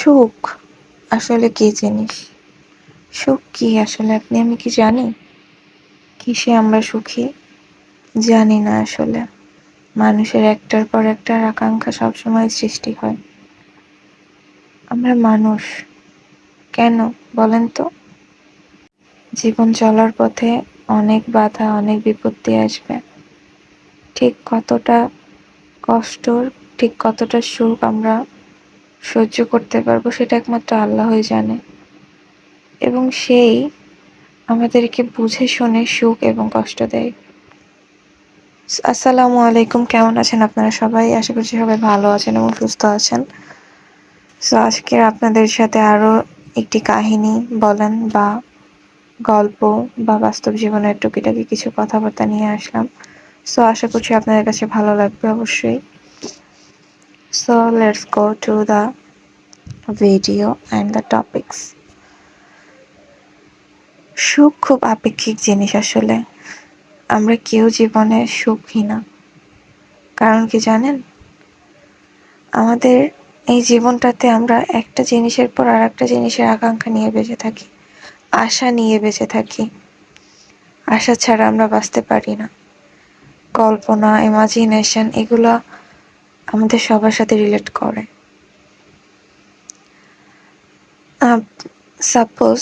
সুখ? আসলে কি জিনিস? সুখ কি? আসলে আপনি, আমি কি জানি? কিসে আমরা সুখী? জানি না আসলে। মানুষের একটার পর একটা আকাঙ্ক্ষা সবসময় সৃষ্টি হয়। আমরা মানুষ। কেন বলেন তো? জীবন চলার পথে অনেক বাধা, অনেক বিপত্তি আসবে। ঠিক কতটা কষ্ট ঠিক কতটা সুখ আমরা সহ্য করতে পারব সেটা একমাত্র আল্লাহই জানে। এবং সেই আমাদেরকে বুঝে, শুনে সুখ এবং কষ্ট দেয়। আসসালামু আলাইকুম, কেমন আছেন আপনারা সবাই? আশা করছি সবাই ভালো আছেন এবং সুস্থ আছেন। সো আজকে আপনাদের সাথে আরও একটি কাহিনী বলেন বা গল্প বা বাস্তব জীবনের টুকিটাকি কিছু কথাবার্তা নিয়ে আসলাম। সো আশা করছি আপনাদের কাছে ভালো লাগবে অবশ্যই। So let's go to the video and the topics সুখ খুব আপেক্ষিক জিনিস আসলে। আমরা কেউ জীবনে সুখী না। কারণ কি জানেন? আমাদের এই জীবনটাতে আমরা একটা জিনিসের পর আর একটা জিনিসের আকাঙ্ক্ষা নিয়ে বেঁচে থাকি। আশা নিয়ে বেঁচে থাকি। আশা ছাড়া আমরা বাঁচতে পারি না। কল্পনা ইমাজিনেশন এগুলো আমাদের সবার সাথে রিলেট করে। সাপোজ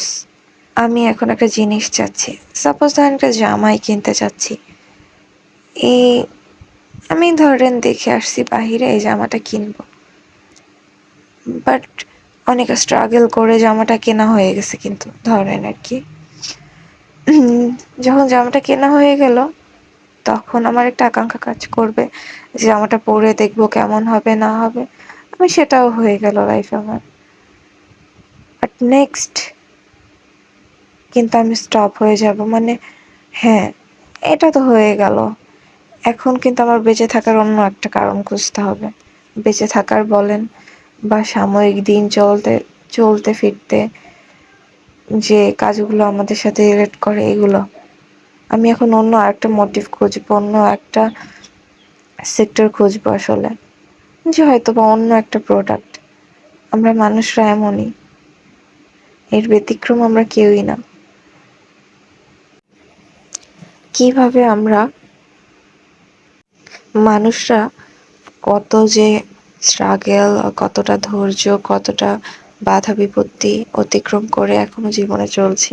আমি এখন একটা জিনিস চাচ্ছি। সাপোজ ধরেন একটা জামাই কিনতে চাচ্ছি। এই আমি ধরেন দেখে আসছি বাহিরে এই জামাটা কিনবো। বাট অনেক স্ট্রাগল করে জামাটা কেনা হয়ে গেছে কিন্তু ধরেন আর কি। যখন জামাটা কেনা হয়ে গেল তখন আমার একটা আকাঙ্ক্ষা কাজ করবে যে জামাটা পরে দেখব কেমন হবে, না হবে। আমি সেটাও হয়ে গেল লাইফে আমার। বাট নেক্সট কিন্তু আমি স্টপ হয়ে যাব। মানে হ্যাঁ এটা তো হয়ে গেল। এখন কিন্তু আমার বেঁচে থাকার অন্য একটা কারণ খুঁজতে হবে। বেঁচে থাকার বলেন বা সাময়িক দিন চলতে চলতে ফিরতে যে কাজগুলো আমাদের সাথে রিলেট করে এগুলো। আমি এখন অন্য আরেকটা মোটিভ খুঁজবো, অন্য একটা সেক্টর খুঁজবো আসলে। যে হয়তো বা অন্য একটা প্রোডাক্ট আমরা মানুষরা এমনই। এর ব্যতিক্রম আমরা কেউই না। কীভাবে আমরা মানুষরা কত যে স্ট্রাগেল কতটা ধৈর্য, কতটা বাধা বিপত্তি অতিক্রম করে এখনও জীবনে চলছি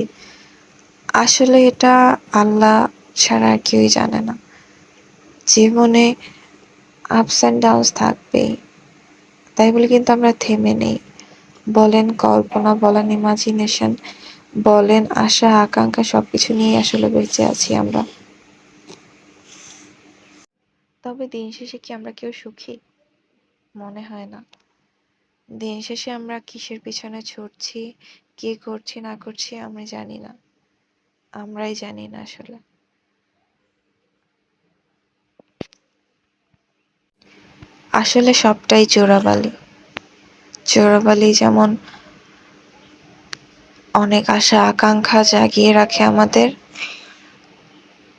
আসলে এটা আল্লাহ ছাড়া আর কেউই জানে না। জীবনে আপস অ্যান্ড ডাউনস থাকবেই। তাই বলে কিন্তু আমরা থেমে নেই। বলেন কল্পনা, বলেন ইমাজিনেশন বলেন আশা, আকাঙ্ক্ষা সবকিছু নিয়ে আসলে বেঁচে আছি আমরা। তবে দিন শেষে কি আমরা কেউ সুখী? মনে হয় না। দিন শেষে আমরা কিসের পিছনে ছুটছি, কি করছি, না করছি আমি জানি না। আমরাই জানি না আসলে। আসলে সবটাই চোরাবালি চোরাবালি যেমন অনেক আশা, আকাঙ্ক্ষা জাগিয়ে রাখে আমাদের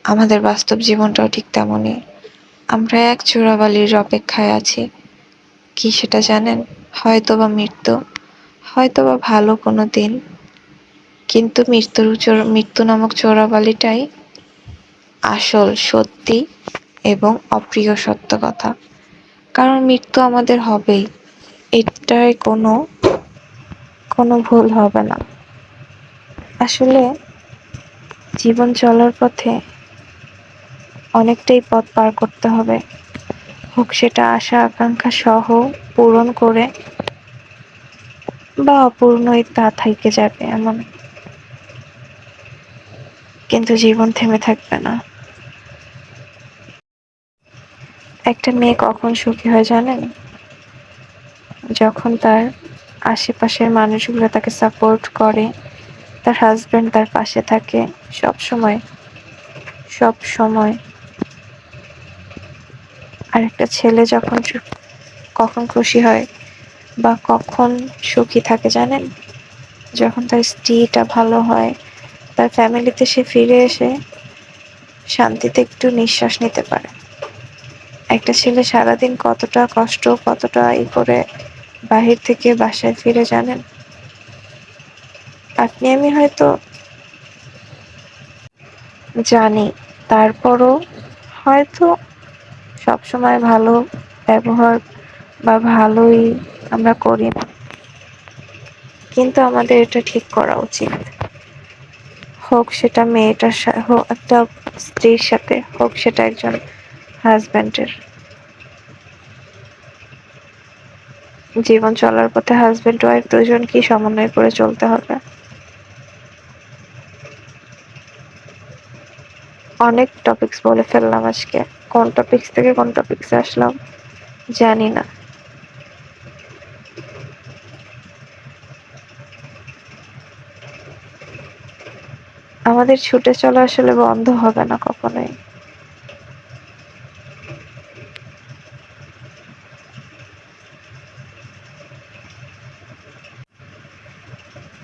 আমাদের বাস্তব জীবনটাও ঠিক তেমনই। আমরা এক চোরাবালির অপেক্ষায় আছি। কি সেটা জানেন? হয়তো বা মৃত্যু হয়তো বা ভালো কোনো দিন। কিন্তু মৃত্যুর মৃত্যু নামক চোরাবালিটাই আসল, সত্যি এবং অপ্রিয় সত্য কথা। কারণ মৃত্যু আমাদের হবেই। এটাই কোনো কোনো ভুল হবে না। আসলে জীবন চলার পথে অনেকটাই পথ পার করতে হবে। হোক সেটা আশা, আকাঙ্ক্ষা সহ পূরণ করে বা অপূর্ণই তা থাইকে যাবে এমন কিন্তু জীবন থেমে থাকবে না। একটা মেয়ে কখন সুখী হয় জানেন? যখন তার আশেপাশের মানুষগুলো তাকে সাপোর্ট করে, তার হাজবেন্ড তার পাশে থাকে, সব সময় সব সময়। আর একটা ছেলে যখন কখন খুশি হয় বা কখন সুখী থাকে জানেন? যখন তার স্ত্রীটা ভালো হয় তার ফ্যামিলিতে সে ফিরে এসে শান্তিতে একটু নিঃশ্বাস নিতে পারে। একটা ছেলে সারাদিন কতটা কষ্ট, কতটা ই করে বাহির থেকে বাসায় ফিরে জানেন? আপনি, আমি হয়তো জানি, তারপরও হয়তো সবসময় ভালো ব্যবহার বা ভালোই আমরা করি না। কিন্তু আমাদের এটা ঠিক করা উচিত। হোক সেটা মেয়েটার হোক একটা স্ত্রীর সাথে হোক সেটা একজন হাজব্যান্ডের জীবন চলার পথে হাজব্যান্ড ওয়াইফ দুজনকেই সমন্বয় করে চলতে হবে। অনেক টপিকস বলে ফেললাম আজকে। কোন টপিকস থেকে কোন টপিকসে আসলাম জানি না। আমাদের ছুটে চলা আসলে বন্ধ হবে না কখনোই।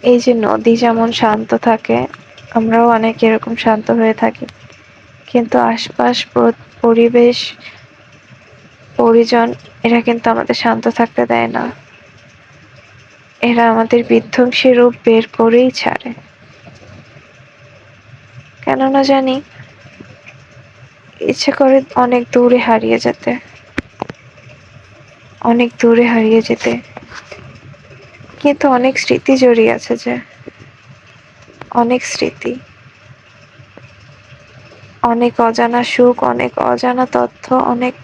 এই যে নদী যেমন শান্ত থাকে, আমরাও অনেক এরকম শান্ত হয়ে থাকি। কিন্তু আশপাশ পরিবেশ, পরিজন, এরা কিন্তু আমাদের শান্ত থাকতে দেয় না। এরা আমাদের বিধ্বংসী রূপ বের করেই ছাড়ে। কেননা জানি ইচ্ছে করে অনেক দূরে হারিয়ে যেতে। অনেক দূরে হারিয়ে যেতে। কিন্তু অনেক স্মৃতি জড়িয়ে আছে যে, অনেক স্মৃতি। অনেক অজানা সুখ, অনেক অজানা তথ্য, অনেক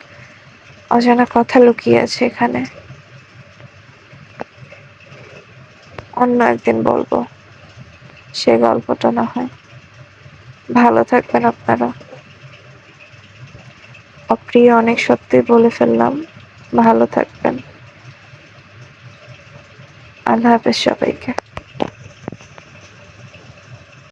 অজানা কথা লুকিয়ে আছে এখানে। অন্য একদিন বলব, সে গল্পটা না হয়। ভালো থাকবেন আপনারা। অপ্রিয় অনেক সত্যি বলে ফেললাম। ভালো থাকবেন। আল্লাহ হাফেজ সবাইকে।